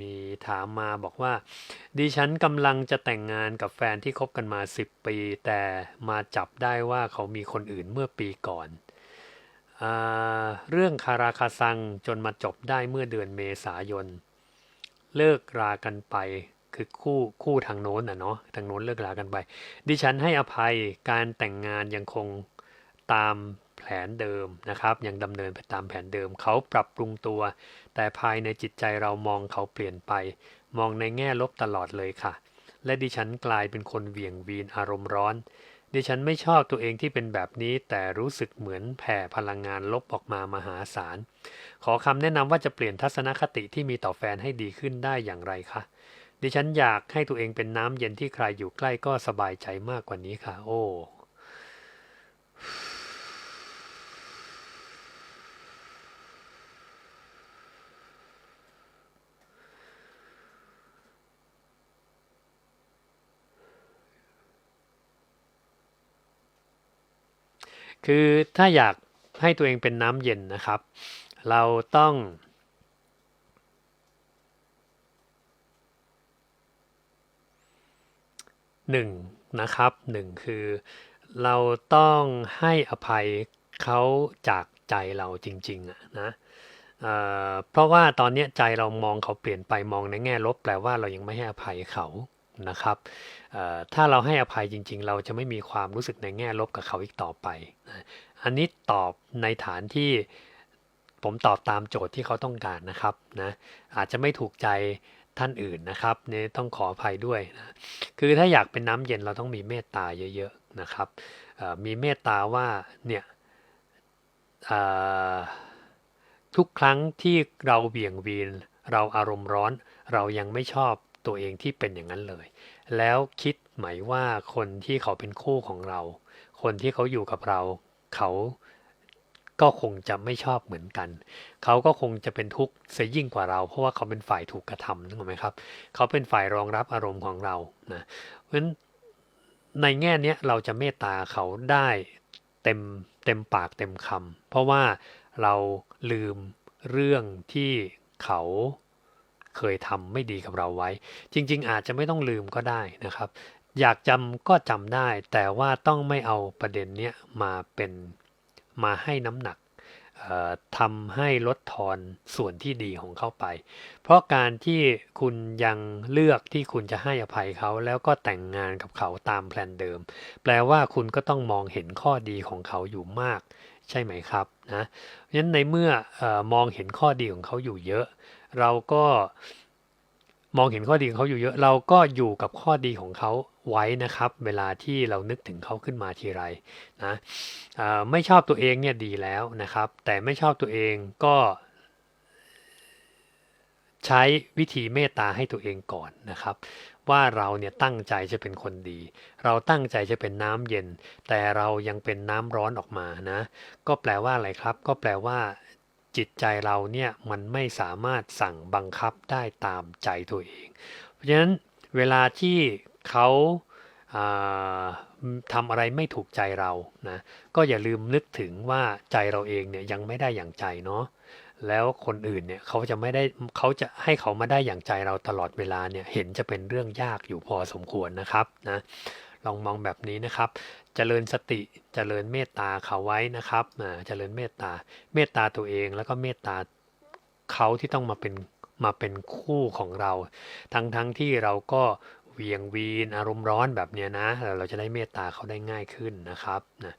มีถามมาบอกว่า ดิฉันกำลังจะแต่งงานกับแฟนที่คบกันมา 10 ปี แต่มาจับได้ว่าเขามีคนอื่นเมื่อปีก่อนอเรื่องคาราคาซังจนมาจบได้เมื่อเดือนเมษายน เลิกรากันไปคือคู่คู่ทางโน้นนะเนาะทางโน้นเลิกรากันไป ดิฉันให้อภัยการแต่งงานยังคงตาม แผนเดิมนะครับ ยังดำเนินไปตามแผนเดิม เขาปรับปรุงตัว แต่ภายในจิตใจเรามองเขาเปลี่ยนไป มองในแง่ลบตลอดเลยค่ะ และดิฉันกลายเป็นคนเหวี่ยงวีนอารมณ์ร้อน ดิฉันไม่ชอบตัวเองที่เป็นแบบนี้ แต่รู้สึกเหมือนแผ่พลังงานลบออกมามหาศาล ขอคำแนะนำว่าจะเปลี่ยนทัศนคติที่มีต่อแฟนให้ดีขึ้นได้อย่างไรคะดิฉันอยากให้ตัวเองเป็นน้ำเย็นที่ใครอยู่ใกล้ก็สบายใจมากกว่านี้ค่ะ โอ้ คือถ้าอยากให้ตัวเองเป็นน้ำเย็นนะครับ เราต้องหนึ่งนะครับหนึ่งคือเราต้องให้อภัยเขาจากใจเราจริงๆนะเเพราะว่าตอนนี้ใจเรามองเขาเปลี่ยนไปมองในแง่ลบแปลว่าเรายังไม่ให้อภัยเขา นะครับถ้าเราให้อภัยจริง ๆ เราจะไม่มีความรู้สึกในแง่ลบกับเขาอีกต่อไป อันนี้ตอบในฐานที่ผมตอบตามโจทย์ที่เขาต้องการนะครับนะอาจจะไม่ถูกใจท่านอื่นนะครับเนี่ยต้องขออภัยด้วยนะคือถ้าอยากเป็นน้ำเย็นเราต้องมีเมตตาเยอะๆนะครับมีเมตตาว่าเนี่ยทุกครั้งที่เราเบี่ยงวีนเราอารมณ์ร้อน เรายังไม่ชอบ ตัวเองที่เป็นอย่างนั้นเลย แล้วคิดไหมว่าคนที่เขาเป็นคู่ของเรา คนที่เขาอยู่กับเรา เขาก็คงจะไม่ชอบเหมือนกัน เขาก็คงจะเป็นทุกข์เสียยิ่งกว่าเรา เพราะว่าเขาเป็นฝ่ายถูกกระทำนึกออกไหมครับ เขาเป็นฝ่ายรองรับอารมณ์ของเรานะเพราะฉะนั้นในแง่นี้เราจะเมตตาเขาได้เต็มเต็มปากเต็มคำเพราะว่าเราลืมเรื่องที่เขา เคยทำไม่ดีกับเราไว้ จริง ๆ อาจจะไม่ต้องลืมก็ได้นะครับ อยากจำก็จำได้ แต่ว่าต้องไม่เอาประเด็นเนี้ยมาเป็นมาให้น้ำหนักทำให้ลดทอนส่วนที่ดีของเขาไป เพราะการที่คุณยังเลือกที่คุณจะให้อภัยเขาแล้วก็แต่งงานกับเขาตามแพลนเดิม แปลว่าคุณก็ต้องมองเห็นข้อดีของเขาอยู่มาก ใช่ไหมครับนะเพราะฉะนั้นในเมื่ออมองเห็นข้อดีของเขาอยู่เยอะ เราก็มองเห็นข้อดีของเขาอยู่เยอะ เราก็อยู่กับข้อดีของเขาไว้นะครับ เวลาที่เรานึกถึงเขาขึ้นมาทีไรนะไม่ชอบตัวเองเนี่ยดีแล้วนะครับ แต่ไม่ชอบตัวเองก็ ใช้วิธีเมตตาให้ตัวเองก่อนนะครับ ว่าเราเนี่ยตั้งใจจะเป็นคนดี เราตั้งใจจะเป็นน้ำเย็น แต่เรายังเป็นน้ำร้อนออกมานะก็แปลว่าอะไรครับ ก็แปลว่าจิตใจเราเนี่ยมันไม่สามารถสั่งบังคับได้ตามใจตัวเอง เพราะฉะนั้นเวลาที่เขาาทำอะไรไม่ถูกใจเรานะก็อย่าลืมนึกถึงว่าใจเราเองเนี่ยยังไม่ได้อย่างใจเนาะ แล้วคนอื่นเนี่ยเขาจะไม่ได้เขาจะให้เขามาได้อย่างใจเราตลอดเวลาเนี่ยเห็นจะเป็นเรื่องยากอยู่พอสมควรนะครับนะลองมองแบบนี้นะครับเจริญสติเจริญเมตตาเขาไว้นะครับอ่าเจริญเมตตาเมตตาตัวเองแล้วก็เมตตาเขาที่ต้องมาเป็นมาเป็นคู่ของเรา ทั้งทั้งที่เราก็เวียงวีนอารมณ์ร้อนแบบเนี้ยนะเราจะได้เมตตาเขาได้ง่ายขึ้นนะครับนะ